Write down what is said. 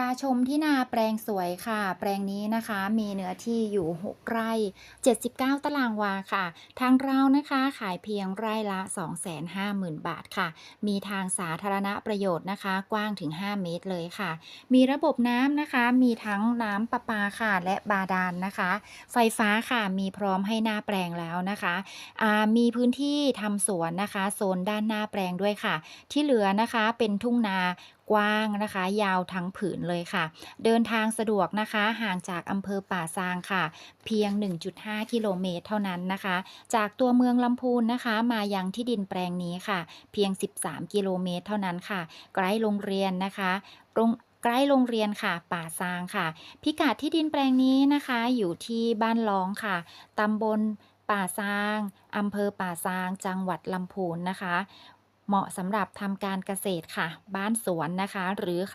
พาชมที่นาแปลงสวยค่ะ แปลงนี้นะคะมีเนื้อที่อยู่ 6 ไร่ 79 ตารางวาค่ะ ทางเรานะคะขายเพียงไร่ละ 250,000 บาทค่ะ มีทางสาธารณประโยชน์นะคะ กว้างถึง 5 เมตรเลยค่ะ มีระบบน้ำนะคะ มีทั้งน้ำประปาค่ะและบาดาลนะคะ ไฟฟ้าค่ะมีพร้อมให้หน้าแปลงแล้วนะคะอ่ามีพื้นที่ทำสวนนะคะโซนด้านหน้าแปลงด้วยค่ะ ที่เหลือนะคะเป็นทุ่งนา กว้างนะคะ ยาวทั้งผืนเลยค่ะ เดินทางสะดวกนะคะ ห่างจากอำเภอป่าซางค่ะ เพียง 1.5 กิโลเมตรเท่านั้นนะคะ จากตัวเมืองลำพูนนะคะ มายังที่ดินแปลงนี้ค่ะ เพียง 13 กิโลเมตรเท่านั้นค่ะ ใกล้โรงเรียนนะคะโรงใกล้โรงเรียนค่ะ ป่าซางค่ะ พิกัดที่ดินแปลงนี้นะคะ อยู่ที่บ้านล้องค่ะตำบลป่าซางอำเภอป่าซาง จังหวัดลำพูนนะคะ เหมาะสำหรับทำการเกษตรค่ะ บ้านสวนนะคะ หรือใคร